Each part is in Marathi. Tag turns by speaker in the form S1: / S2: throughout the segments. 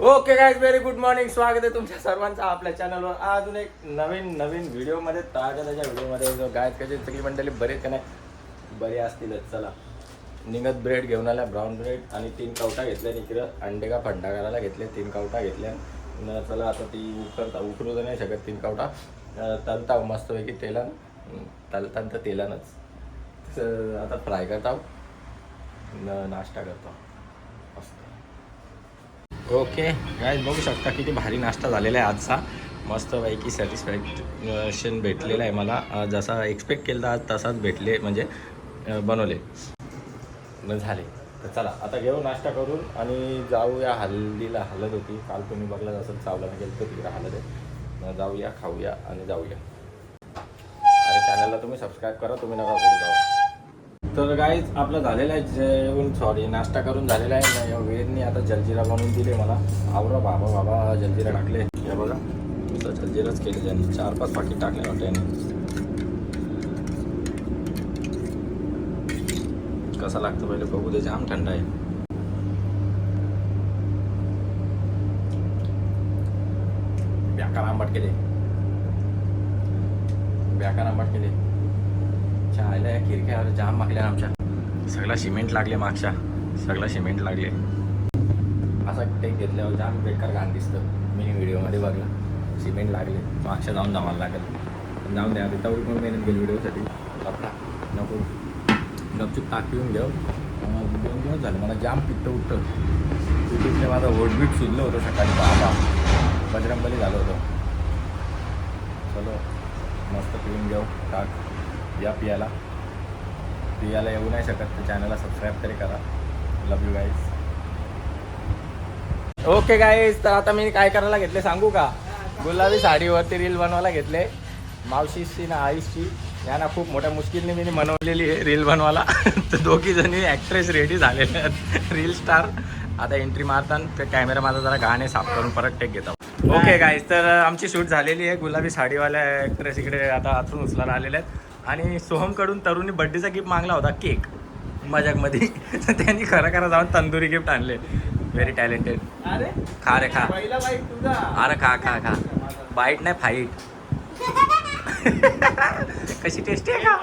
S1: Okay guys very good morning स्वागत आहे तुमच्या सर्वांचं आपल्या चॅनलवर अजून एक नवीन नवीन व्हिडिओमध्ये ताज्या त्याच्या व्हिडिओमध्ये जो गायत कशी सगळी मंडळी बरेच का नाही? बरे असतीलच. चला. निघत ब्रेड घेऊन आल्या ब्राऊन ब्रेड आणि तीन कवटा घेतल्या इकडं अंडे का फंडा करायला घेतले तीन कवटा घेतल्या. न चला आता ती उकरता उकरू तर नाही शकत तीन कवटा. अं, तलताव मस्तपैकी तेलान. तलतान तर तेलानच. आता फ्राय करता. न नाश्ता करतो. ओके. काय बघू शकता किती भारी नाश्ता झालेला आहे आजचा. मस्तपैकी सॅटिस्फॅक्शन भेटलेला आहे मला. जसा एक्सपेक्ट केला आज तसाच भेटले म्हणजे बनवले. झाले. तर चला आता घेऊ नाश्ता करून आणि जाऊया हल्दीला हलत होती. काल तुम्ही बघला जसं चावला गेलं तर तिकडे हलत आहे. मग जाऊया खाऊया आणि जाऊया. अरे चॅनलला तुम्ही सबस्क्राईब करा तुम्ही नका करू जाऊ. तर गाईज आपलं झालेलं आहे जेवण. सॉरी नाश्ता करून झालेला आहे. या वेळने आता जलजिरा बनवून दिले मला. आवरा बाबा बाबा जलजिरा टाकले. हे बघा. तर जलजिराच केले त्यांनी. चार पाच पाकिट टाकले वाटते कसा लागतो पहिले बघू दे. जाम थंड आहे. ब्याकार आंबट केले. ब्याकार आंबट केले. त्या खिडक्यावर जाम मागल्या आमच्या. सगळा सिमेंट लागले मागच्या. सगळा सिमेंट लागले. असा टेक घेतल्यावर जाम बेकार घाण दिसतं. मी व्हिडिओमध्ये बघला. सिमेंट लागले. मागच्या जाऊन जमायला लागेल. जाऊन द्या आता तेवढी पण मेहनत गेली व्हिडिओसाठी. आता नको. गपचूप ताक पिऊन घेऊ. दोन दिवस झाले मला जाम पित्त उठतं. पित्तीतले माझं ओटबीट सुजलं होतं सकाळी बाबा. बजरंगबली झालं होतं. चलो मस्त पिऊन घेऊ. ताक या पियाला. पियाला येऊ नाही शकत तर चॅनलला सबस्क्राईब तरी करा. Love you guys okay guys तर आता मी काय करायला घेतले सांगू का? गुलाबी साडीवरती रील बनवायला घेतले. मावशीची ना आईची. यांना खूप मोठ्या मुश्किलने मी बनवलेली आहे रील बनवायला. तर दोघी जणी ॲक्ट्रेस रेडी झालेल्या आहेत. रील स्टार आता एंट्री मारताना ते कॅमेरा माझा जरा गाणे साफ करून परत टेक घेतो. ओके गाईज तर आमची शूट झालेली आहे. गुलाबी साडीवाल्या ॲक्ट्रेस इकडे आता आतून उचलायला आलेल्या आहेत. आणि सोहमकडून तरुणी बड्डेचा गिफ्ट मागला होता केक मजाकमध्ये. तर त्यांनी खरं खरं जाऊन तंदुरी गिफ्ट आणले. व्हेरी टॅलेंटेड
S2: अरे
S1: खा रे खा. अरे खा खा खा. बाईट नाही फाईट कशी टेस्टी आहे का?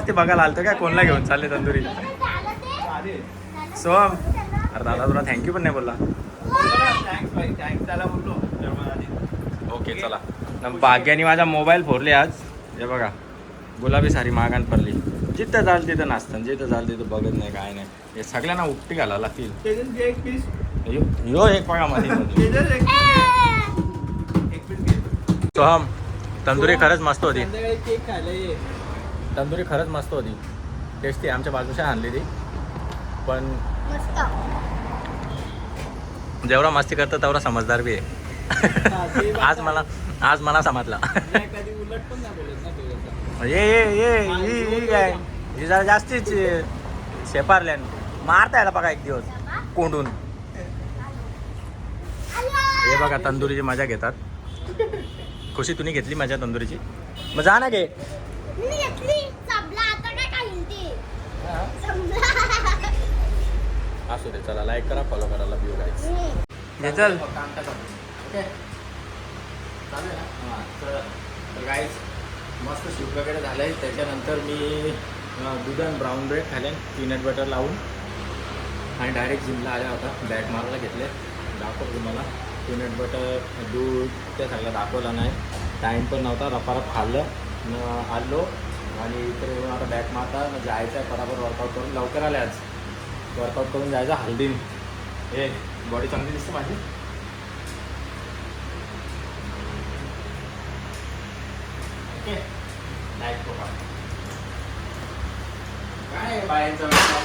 S2: ते
S1: बघायला आलतो काय कोणला घेऊन चालले तंदुरी? सोहम. अरे दादा तुला थँक्यू पण नाही बोलला. ओके चला. भाग्याने माझा मोबाईल फोडले आज. हे बघा गुलाबी सारी मागान पडली. जिथं जाल तिथं नाचतं जिथं जाल तिथं बघत नाही काय नाही. हे सगळ्यांना उपटी घाला लागतील.
S2: एक पीस
S1: यो एक बघा मध्ये. सोहम तंदुरी खरंच मस्त होती. तंदुरी खरंच मस्त होती. टेस्टी आमच्या बाजूच्या आणली ती. पण जेवढा मस्ती करतो तेवढा समजदार बी आहे. आज मला आज मला समजला.
S2: नाही, कधी उलट पण नाही बोलत ना तेजसचा.
S1: ये ये ये ही ही काय? ही जरा जास्तीच शेपारल्यान. मारता यायला बघा एक दिवस कोंडून. हे बघा तंदुरीची मजा घेतात. खुशी तुम्ही घेतली मजा तंदुरीची? मग जा ना घे असू दे चला लाईक करा फॉलो करा लव यू गाईज तर गाईज मस्त शूट वगैरे झालं आहे त्याच्यानंतर मी दूध आणि ब्राऊन ब्रेड खाले पीनट बटर लावून. आणि डायरेक्ट जिमला आल्या होता बॅट मारायला घेतले. दाखव तुम्हाला. पीनट बटर दूध ते सगळं दाखवलं नाही. टाईम पण नव्हता. रपारप खाल्लं. आलो. आणि इकडे येऊन आता बॅट मारता. मग जायचं आहे. फटाफट वर्कआउट करून. लवकर आले आज. वर्कआउट करून जायचं हल्दीन. हे बॉडी चांगली दिसते माझी.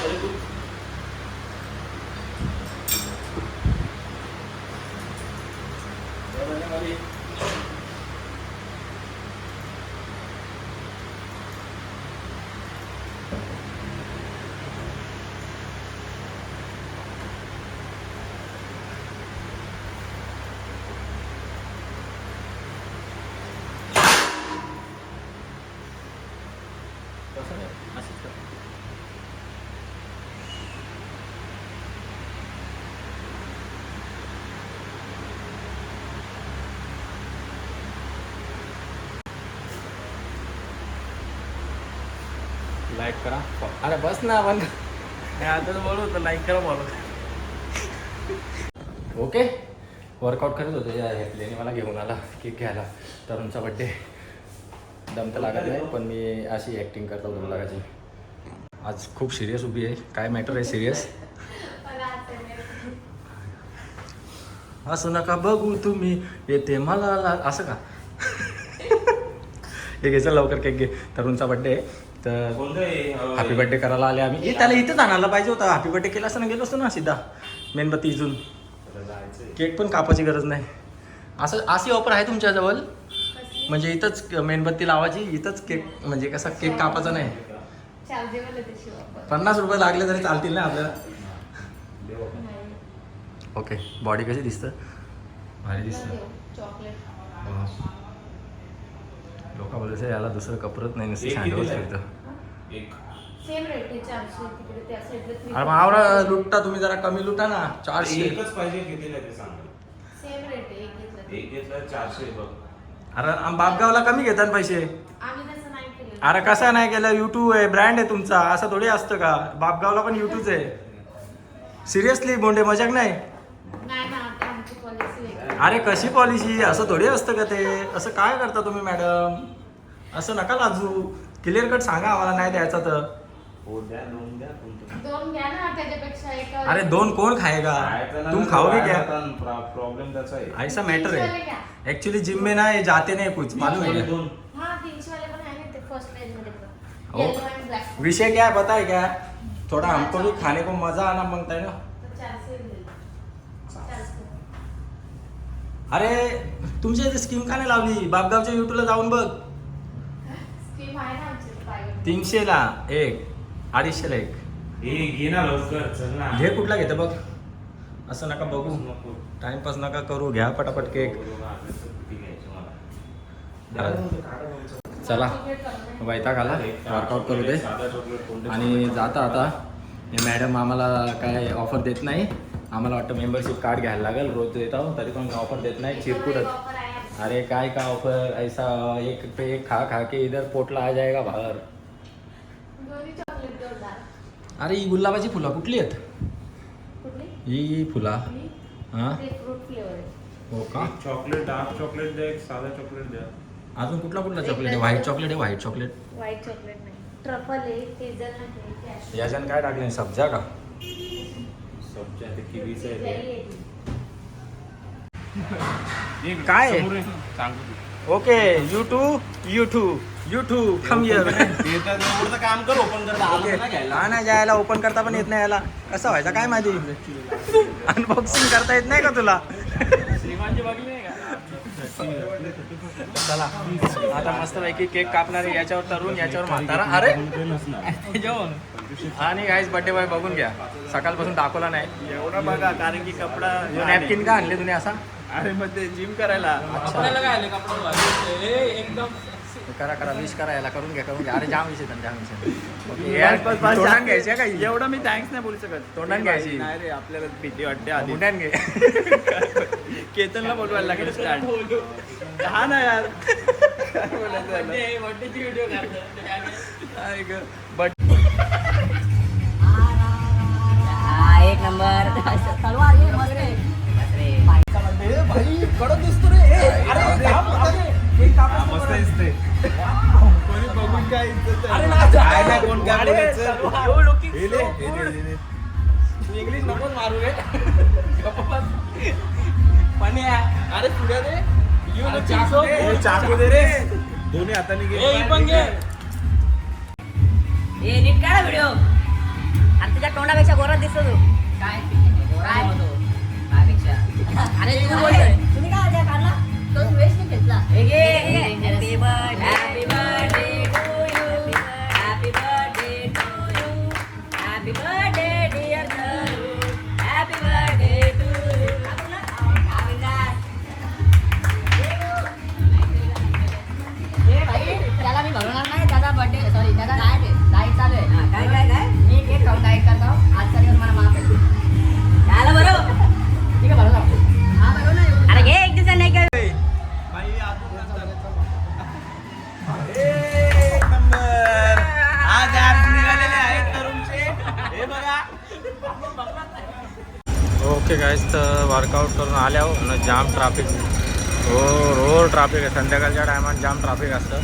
S1: Thank you. करा. अरे बस ना आपण
S2: आता बोलू होतं लाईक करा बोलू.
S1: ओके वर्कआउट करत होतो या प्लेने मला घेऊन आला केक घ्यायला. तरुणचा बड्डे दम तर लागत नाही पण मी अशी ॲक्टिंग करतो दम लागायची आज खूप सिरियस उभी आहे. काय मॅटर आहे सिरियस असं नका बघू तुम्ही. येते मला असं का? हे घ्यायचं लवकर केक घे. तरुणचा बड्डे आहे. तर हॅपी बर्थडे करायला आले आम्ही. त्याला इथंच आणायला पाहिजे होता. हॅपी बर्थडे केला असं गेलो असतो ना सीधा मेणबत्ती इजून केक पण कापायची गरज नाही. असं अशी ऑफर आहे तुमच्याजवळ? म्हणजे इथंच मेणबत्ती लावायची इथंच केक म्हणजे कसा केक कापायचा नाही. पन्नास रुपये लागले तरी चालतील ना आपल्याला. ओके बॉडी कशी दिसतं? भारी दिसतं. लोक बोलायचं याला दुसरं कपरत नाही नुसतं सँडवच? फिरतं.
S3: एक.
S4: सेम रेट आहे चारशे तिकडे त्या साईडला
S1: अरे आवडा लुटता तुम्ही जरा कमी लुटा ना. चारशे.
S3: एकच पाहिजे कितीला ते सांग.
S4: सेम रेट आहे एक घेतलं तरी.
S3: एक घेतला चारशे बघ.
S1: अरे आम- बापगावला कमी घेतात पैसे.
S4: आम्ही तसं नाही केलं
S1: अरे कसं नाही केलं? युट्यूब आहे ब्रँड आहे तुमचा. असं थोडी असतं का? बापगावला पण युट्यूबच आहे. सिरियसली बोंडे मजाक नाही?
S4: नाही ना आता आमची पॉलिसी वेगळी
S1: अरे कशी पॉलिसी असं थोडी असतं का ते? असं काय करता तुम्ही मॅडम असं नका लाजू. क्लिअर कट सांगा आम्हाला नाही द्यायचा तर.
S3: हो द्या दोन द्या कोणतं?
S4: दोन घ्या ना त्याच्यापेक्षा एक.
S1: अरे दोन कोण खाएगा तुम खाओगे क्या?
S3: प्रॉब्लेम त्याचा आहे.
S1: ऐसा मैटर है
S4: वाले घ्या.
S1: एक्चुअली जिम में ना ये जाते नहीं कुछ. मालूम है क्या
S3: दोन.
S4: हा तीनशे वाले पण आहे ना ते फर्स्ट प्राइसमध्ये पण.
S1: हो.
S4: येलो अँड ब्लॅक
S1: विषय क्या है पता है? क्या थोड़ा हमको भी खाने को मजा आना मांगता है ना?
S4: चारशे चारशे
S1: अरे तुमच्या इथे स्कीम का नाही लावली? बापगावच्या युट्यूबला जाऊन बघ.
S4: स्कीम आहे ना
S1: तीनशेला एक अडीचशेला एक.
S3: हे घे ना लवकर चल ना.
S1: घे कुठला घेतं बघ. असं नका बघू.
S3: नको.
S1: टाइमपास नका करू घ्या पटापट केक.
S3: घ्यायची मला.
S1: चला. वैताग आला. वर्कआउट करू दे. आणि जाता आता. हे मॅडम आम्हाला काय ऑफर देत नाही. आम्हाला वाटतं मेंबरशिप कार्ड घ्यायला लागेल. रोज देत आहोत तरी पण ऑफर देत नाही. चिरकुटच.
S4: आहे.
S1: अरे काय का ऑफर ऐसा एक पे एक खा खा के इधर पोटला आ जाएगा बाहेर. अरे ही गुलाबाची फुलं कुठली आहेत? ही फुला.
S4: ही?
S1: हां? का?
S3: एक चॉकलेट डार्क चॉकलेट द्या एक साधा चॉकलेट द्या.
S1: अजून कुठला कुठला चॉकलेट आहे? व्हाईट चॉकलेट आहे व्हाईट चॉकलेट
S4: व्हाईट चॉकलेट नाही. ट्रफल आहे हेझल आहे कॅश
S1: याच्यानं काय टाकले सब्जा का?
S3: सबच्या ते किवीचं आहे ते.
S1: काय आहे?
S3: समोर आहे. सांगू तू.
S1: ओके युट्यूब युट्यूब युट्यूब कम
S2: एवढं काम कर ओपन कर
S1: ओके हा नाही जायला ओपन करता पण येत नाही याला. कसं व्हायचं? काय माहिती? अनबॉक्सिंग करता येत नाही का तुला?
S2: श्रीमानची बघली नाही का?
S1: चला. आता मस्त पैकी केक कापणार. याच्यावर तरुण याच्यावर म्हातारा. अरे! जेवण आणि गाईज बर्थडे बॉय बघून घ्या. सकाळपासून दाखवला नाही.
S2: एवढा बघा कारण की कपडा
S1: नॅपकिन का आणले तुम्ही असा?
S2: अरे मग ते जिम करायला.
S1: करा करा विश करा याला करून घ्या करून घ्या. अरे जाम विषय जाम विषय तोंडान घ्यायची
S2: एवढं मी थँक्स नाही बोलू शकत.
S1: तोंडाने घ्यायची.
S2: नाही रे आपल्याला भीती वाटते आधी.
S1: मुंड्यान घे.
S2: केतनला बोलवायला लागेल स्टार्ट हा ना यार.
S1: बट
S5: एक नंबर. तलवार ये मस्त रे.
S2: हा, मस्त दिसते कोणी बघून काय इज्जत आहे? काय नाही कोण काय बोलायचं ले, ले, ले.
S1: इंग्लिश नको मारू रे
S2: अरे पुढे दे चाकू दे रे दोन्ही हाताने घे
S5: ए नीट काढा व्हिडिओ आणि तुझ्या तोंडापेक्षा गोरात दिसतो तू काय काय कायपेक्षा अरे तू बोलतोय तो वेस्ट घेतला
S1: ट्राफिक हो रोड ट्राफिक आहे. संध्याकाळच्या टायमात जाम ट्राफिक असतं.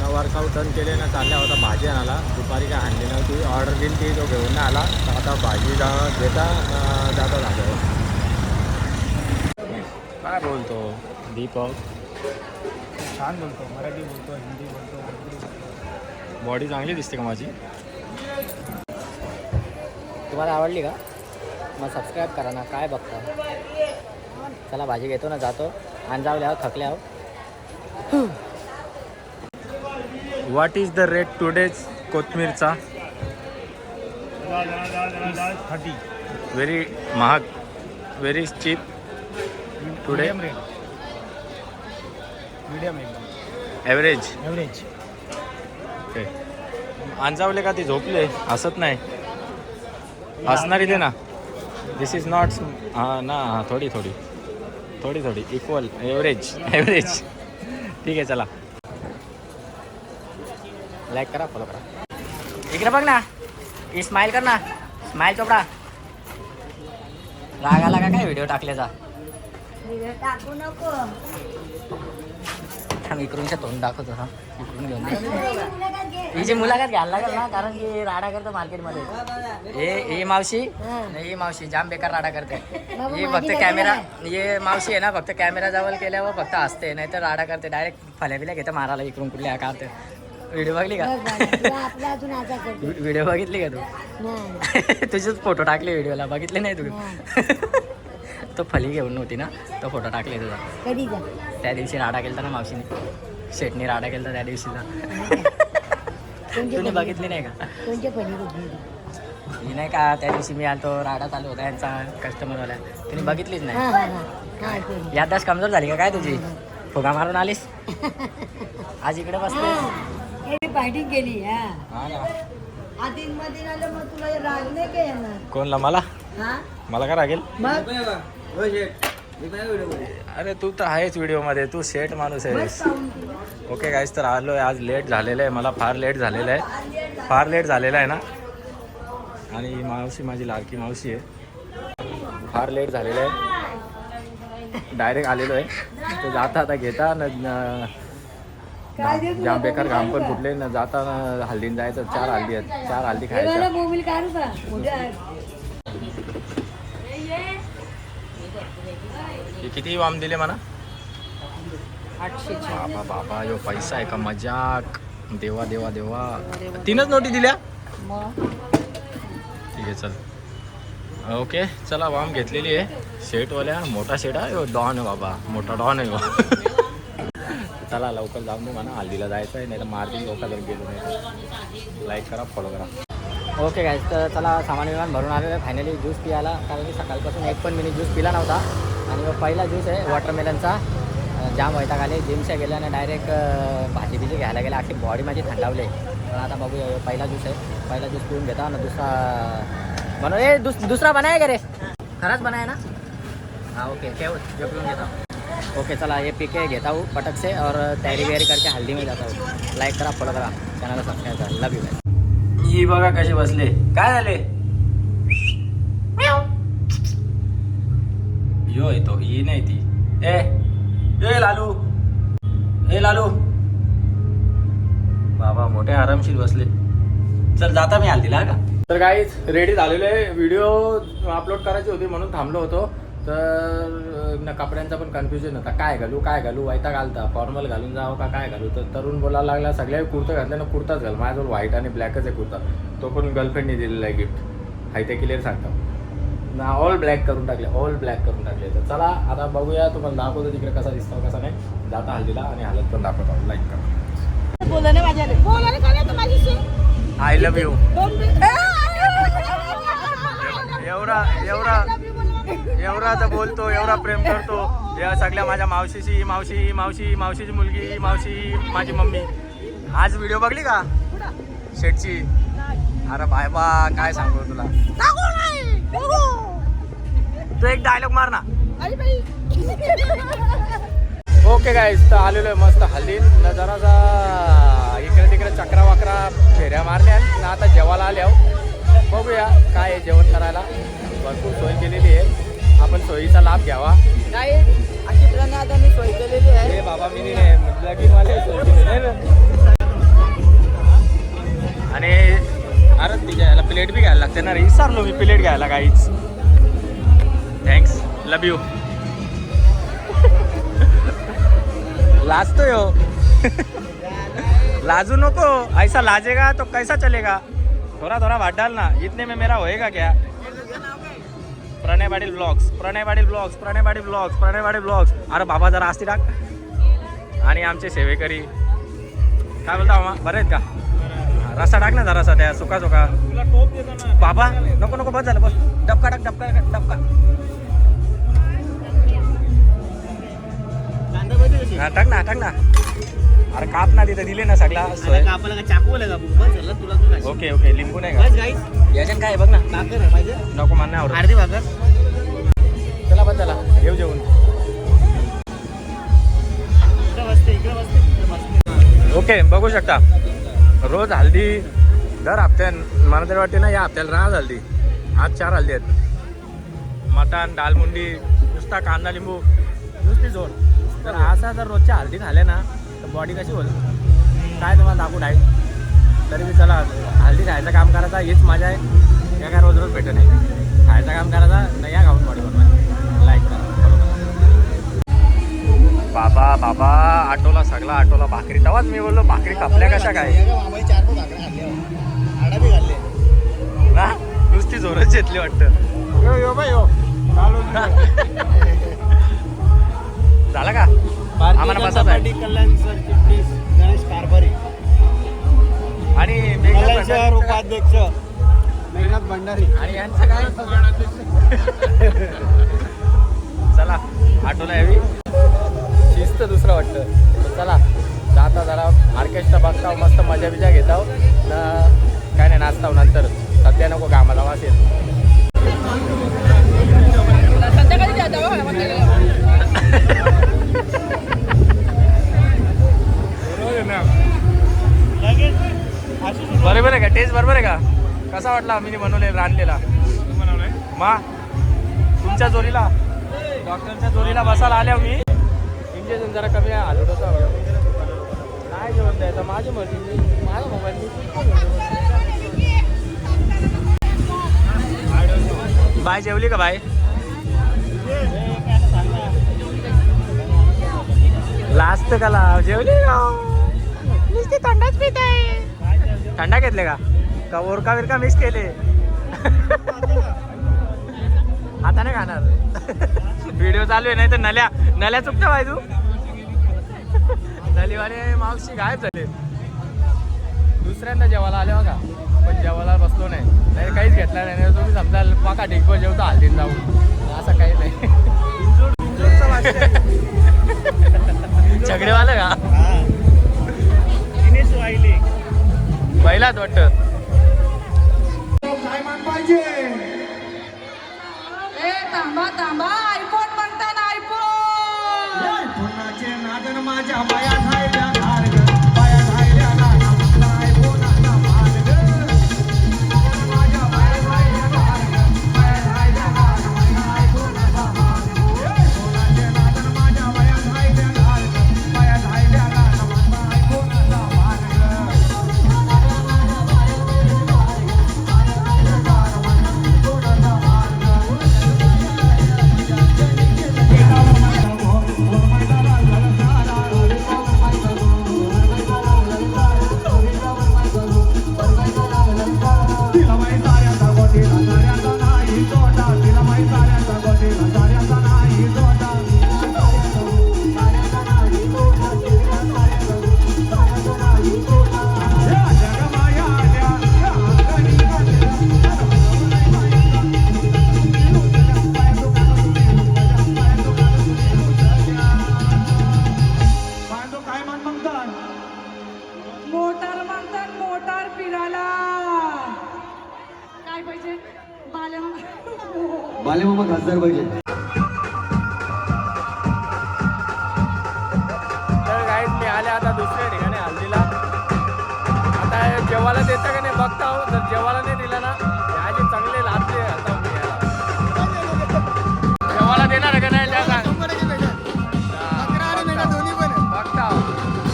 S1: न वर्कआउट डन केले ना चालल्या होता भाजी आणायला. दुपारी काय आणली नव्हती. ऑर्डर दिली ती तो घेऊन आला. तर आता भाजी जा घेता जाता झाल्यावर काय बोलतो? दीपक.
S2: छान बोलतो. मराठी बोलतो हिंदी बोलतो
S1: बॉडी चांगली दिसते का माझी? तुम्हाला आवडली का? मग सबस्क्राईब करा ना काय बघता चला भाजी घेतो ना जातो अंजावल्यावर थकल्यावर what is the rate today's कोथमीरचा
S2: thirty
S1: very महाग very cheap today
S2: medium
S1: average
S2: average
S1: अंजावले का ते झोपले हसत नाही हसणारी दे ना दिस इज नॉट हां ना हां थोडी थोडी. थोडी थोडी. इक्वल ॲव्हरेज ॲव्हरेज ठीक आहे चला. लाईक करा फॉलो करा. इकडे बघ ना. स्माईल कर ना. स्माईल चोपडा. राग का काय व्हिडिओ टाकल्याचा?
S6: टाकू नको.
S1: थांब इकडूनच्या तोंड दाखवतो हा. इकडून घेऊन. हिची मुलाखत घ्यायला लागेल ना कारण की राडा करतो मार्केटमध्ये. हे ही मावशी नाही ही मावशी जाम बेकार राडा करते. ही फक्त कॅमेरा हे मावशी आहे ना फक्त कॅमेरा जवळ केल्यावर फक्त हसते नाही तर राडा करते डायरेक्ट फल्या बिल्या घेते मारायला इकडून कुठल्या काढते. व्हिडिओ बघली का? व्हिडिओ बघितली का तू? तुझेच फोटो टाकले व्हिडिओला बघितले नाही तू? तो फली घेऊन नव्हती ना तो फोटो टाकले तुझा. त्या दिवशी राडा केलता ना मावशीने. शेटने राडा केलता त्या दिवशीला तुम्ही बघितली नाही का
S6: कोणत्या
S1: ही नाही का त्या दिवशी मी आलतो राडा चालू होता यांचा कस्टमरवाल्या तुम्ही बघितलीच
S6: हा
S1: नाही
S6: हा हा हा.
S1: याददाश कमजोर झाली का काय तुझी फुगा मारून आलीस आज इकडे बसते
S6: हे केली हा
S1: हा ना
S6: आधी मध्ये आलं मग तुला राग नाही काय येणार
S1: कोणला मला
S6: हा
S1: मला काय लागेल
S6: मग
S1: अरे तू तर आहेच व्हिडिओमध्ये तू शेट माणूस आहेस
S6: पाहून.
S1: ओके गाईज तर आलो आहे आज लेट झालेलं आहे. मला फार लेट झालेलं आहे. फार लेट झालेलं आहे ना? आणि मावशी माझी लाडकी मावशी आहे. फार लेट झालेलं आहे. डायरेक्ट आलेलो आहे. तर जाता आता घेता. न जाम बेकार घाम पण? कुठले न जाता न हल्दीन जायचं. चार हल्दी आहेत. चार हल्दी
S6: हे
S1: किती वाम दिले म्हणा. बाबा बाबा यो पैसा आहे का? मजाक. देवा देवा देवा. तीनच नोटी दिल्या? ठीक आहे चल. ओके चला वाम घेतलेली आहे. शेटवाल्या मोठा शेट आहे डॉन आहे बाबा. मोठा डॉन आहे ह्यो. चला लवकर जाऊन दे म्हणा. हल्दीला जायचं आहे नाही तर मार्जिन लोका जर गेलो नाही लाईक करा फॉलो करा. ओके गाईज तर चला सामान विमान भरून आलेलं आहे. फायनली ज्यूस पियाला. कारण की सकाळपासून एक पण मिनिट ज्यूस पिला नव्हता. आणि पहिला ज्यूस आहे वॉटरमेलनचा जाम वैताग आले. जिमच्या गेल्याने डायरेक्ट भाजी बिजी घ्यायला गेला. अख्खी बॉडी माझी थंडावली. पण आता बघूया. ह्यो पहिला ज्यूस आहे. पहिला ज्यूस पिऊन घेता. आणि दुसरा बनव. ए दुस दुसरा बनाय का रे? खरंच बनाय ना? हाँ ओके क्या जो पिऊन घेता. हूँ ओके चला ये पी के घेता हूँ पटक से और तैयारी वैयारी करके हल्दी में जाता हूँ. लाईक करा फॉलो करा. चॅनलला सबस्क्राईब करा. लव यू ही बघा कसे बसले. काय झाले यो येतो ही नाही ती. ए ए लालू. ए लालू. बाबा मोठे आरामशीर बसले. चल जाता मी आलतीला का? तर काहीच रेडी झालेलो आहे. व्हिडिओ अपलोड करायची होती म्हणून थांबलो होतो. तर ना कपड्यांचा पण कन्फ्युजन होता. काय घालू काय घालू? वायता घालता फॉर्मल घालून जावं का काय घालू? तर तरुण बोलायला लागला सगळ्या कुर्ता घातल्या ना कुर्ताच घाल. माझ्याजवळ व्हाईट आणि ब्लॅकच आहे कुर्ता. तो पण गर्लफ्रेंडने दिलेला आहे गिफ्ट हाय ते क्लिअर सांगता. ऑल ब्लॅक करून टाकले ऑल ब्लॅक करून टाकले. तर चला आता बघूया तुम्हाला दाखवतो तिकडे कसा दिसतो कसा नाही. जाता हल्दीला आणि हालत पण दाखवतो. लाईक करा. आय लव्ह यू एवढा एवढा एवढा तर बोलतो एवढा प्रेम करतो. या सगळ्या माझ्या मावशीची मावशी मावशी मावशीची मुलगी मावशी माझी मम्मी. आज व्हिडिओ बघली का? शेटची अरे बाय बा काय सांगू तुला? तू एक डायलॉग मार ना. ओके गाईज तर आलेलो आहे मस्त हल्ली न जरासा इकडे तिकडे चक्रा वाकरा फेऱ्या मारल्या आणि आता जेवायला आल्या बघूया काय आहे जेवण करायला. भरपूर सोय केलेली आहे. आपण सोयीचा लाभ घ्यावा.
S5: अशी प्रणय सोय केलेली आहे.
S1: हे बाबा मी नाही सोय केलेली ना. आणि अरे तिच्या याला प्लेट बी घ्यायला लागते ना रे. विसरलो मी प्लेट घ्यायला काहीच थँक्स लव यू लाजतोय हो लाजू नको। ऐसा लाजेगा तो कैसा चलेगा? थोड़ा थोड़ा भाट डाल ना इतने में मेरा होएगा क्या? Pranay Patil blogs Pranay Patil blogs Pranay Patil blogs Pranay Patil blogs. अरे बाबा जरा असती टाक। आणि आमचे सेवेकरी। काय बोलता मामा? बरे आहेत का? रस्ता टाक ना जरासा त्या सुका सुका बाबा नको नको बस झालं बस. डबका टाक डबका डबका. हा, टाक ना टाक ना. अरे काप ना तिथं दिले ना सगळा. सोय. ओके ओके लिंबू नाही का याच्यात काय आहे बघ ना. नको मान नाही आवडत.
S2: अर्धी भाकर.
S1: चला बस चला. येऊ जेवून. ओके बघू शकता. रोज हल्दी दर हप्त्यान मला तरी वाटते ना या हप्त्याला राहा हल्दी. आज चार हल्दी आहेत. मटण दालमुंडी नुसता कांदा लिंबू नुसती जोड तर असा जर रोजच्या हल्दी खाल्ल्या ना तर बॉडी कशी होईल? काय तुम्हाला दाखवू डाईट तरी मी चला हल्दी खायचं काम करायचा हीच मजा आहे. या काय रोज रोज भेटत नाही. खायचं काम करायचा नाही या खाऊन बॉडी बनवायची. लाईक करा. बाबा बाबा आटोला सगळा आटोला भाकरी. तवाच मी बोललो भाकरी कापल्या कशा काय? ना? नुसती जोरच घेतली वाटतं.
S2: यो यो बाई यो.
S1: झाला का? आम्हाला बसायचं आहे.
S2: कल्याण सर चिटणीस गणेश कारभारी.
S1: आणि
S2: कल्याण
S1: मेघनाथ
S2: शहर उपाध्यक्ष. मेघनाथ भंडारी.
S1: आणि यांचं काय? चला आठवला यावी. शिस्त दुसरं वाटतं. तर चला जाता जरा ऑर्केस्ट्रा बघताव मस्त मजा बिजा घेताव ना काय नाही नाचताव नंतर. सध्या नको कामाला वासेल बरोबर आहे का? टेस्ट बरोबर आहे का? कसा वाटला मी बनवले रांधलेला मा तुमच्या जोरीला डॉक्टरच्या जोरीला बसायला आल्या मी इंजेक्शन जरा कमी आलो तसा काय जेवण द्यायचं माझी मर्जी. माझा मोबाईल बाय जेवली का बाय? लास्ट का लाव जेवली का? नुसती थंडाच पित आहे थंडा घेतले का? का ओरका विरका मिक्स केले? आता नाही खाणार. व्हिडिओ चालू आहे नाही तर नल्या नल्या चुकत्या पाहिजे नलीवाले मावशी गायब झाले. दुसऱ्यांदा जेवायला आले बघा. पण जेवायला बसलो नाही. नाही काहीच घेतला नाही. तुम्ही समजा पाका ढिगभर जेवतो हल्दीन जाऊन असं काही नाही. झगडेवालं का? पहिलाच वाटतं.
S2: काय मान पाहिजे?
S7: ए थांबा थांबा. आयफोन म्हणतात आयफोन.
S2: माझ्या
S1: आता दुसऱ्या ठिकाणी हल्दीला आता जेवायला देतं का नाही बघता हो जर जेवायला नाही दिलं ना हे आजी चांगले लाभले आता जेवायला देणार का नाही बघता हो.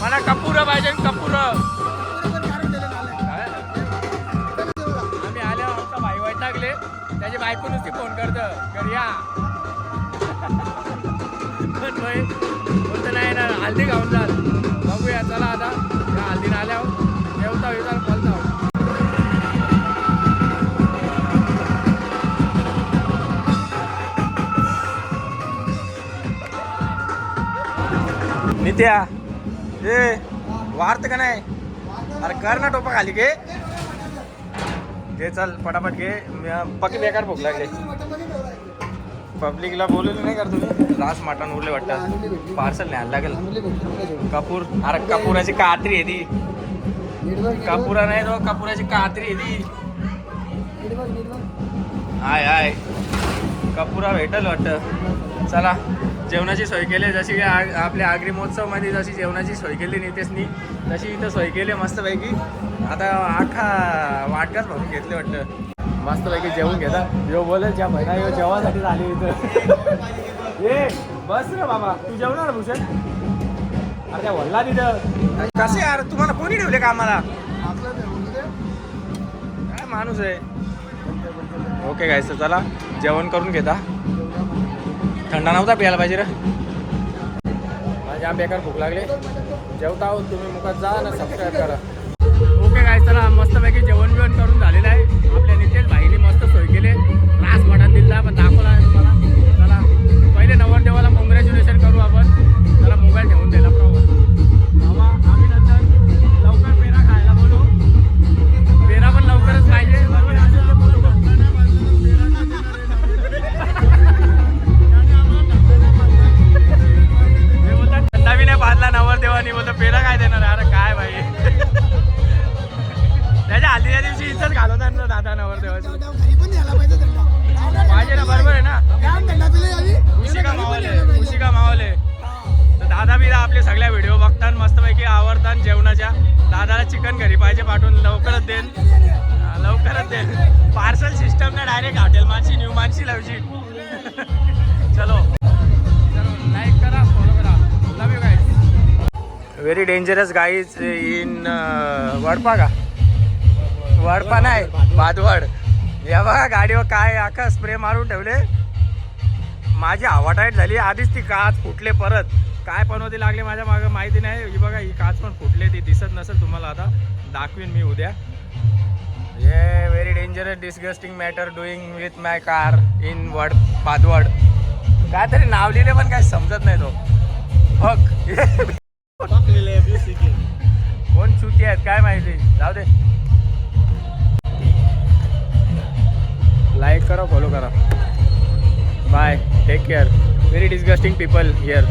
S1: मला कपूर पाहिजे कपूर. आम्ही आल्यावर आमचा भाई वैतागले. त्याची बायको नुसती फोन करतं घरी या. पण भाई बोलतं नाही ना हल्दी खाऊन जाल चला आता. या हल्दी आल्यावर. जेवता विचार बोलता. नित्या ए वारत का नाही? अरे कर ना टोपा खाली घे. घे चल पटापट घे. पकी पक्की बेकार भूक लागले. पब्लिकला बोलवलं नाही कर तुम्ही? रास मटण उरले वाटतं. पार्सल न्यायला लागेल. कपूर अरे कपुराची कात्री आहे ती. कपुरा नाही तो कपुराची कात्री आहे ती. हाय हाय कपुरा भेटल वाटतं. चला जेवणाची सोय केली. जशी की आपल्या आगरी महोत्सवमध्ये जशी जेवणाची सोय केली नितेशनी तशी इथं सोय केली मस्तपैकी. आता आखा वाटकाच भरून घेतले वाटतं. मस्तपैकी जेवून घेता. यो बोले ज्या महिना यो जेवणासाठी झाली इथं. ए बस रे बाबा. तू जेवणार भूषण? अरे वल्ला तिथं. कसे यार? तुम्हाला कोणी ठेवले कामाला? काय माणूस आहे? ओके गायस चला. जेवण करून घेता. थंडा नव्हता प्यायला पाहिजे रे. माझ्या बेकार भूक लागले. जेवता आहोत तुम्ही मुखात जा ना सबस्क्राईब करा. ओके काय चला. मस्तपैकी जेवण बिवण करून झालेलं आहे. त्याला मोबाईल ठेवून दिला प्रॉपर डेंजरस गाईज इन वडपा का वडपा नाही भादवड या बघा गाडीवर काय आका स्प्रे मारून ठेवले. माझी हवाटाईट झाली आधीच ती काच फुटले परत. काय पनवती लागले माझ्या मागं माहिती नाही. ही बघा ही काच पण फुटले ती. दिसत नसेल तुम्हाला आता. दाखवीन मी उद्या. ये very dangerous disgusting matter doing with my car in वड पादवड काय तरी नाव लिहिले पण काय समजत नाही तो. फक फ़ोन चुकी आहेत काय माहिती? जाऊ दे। लाईक करा फॉलो करा। Bye take care very disgusting people here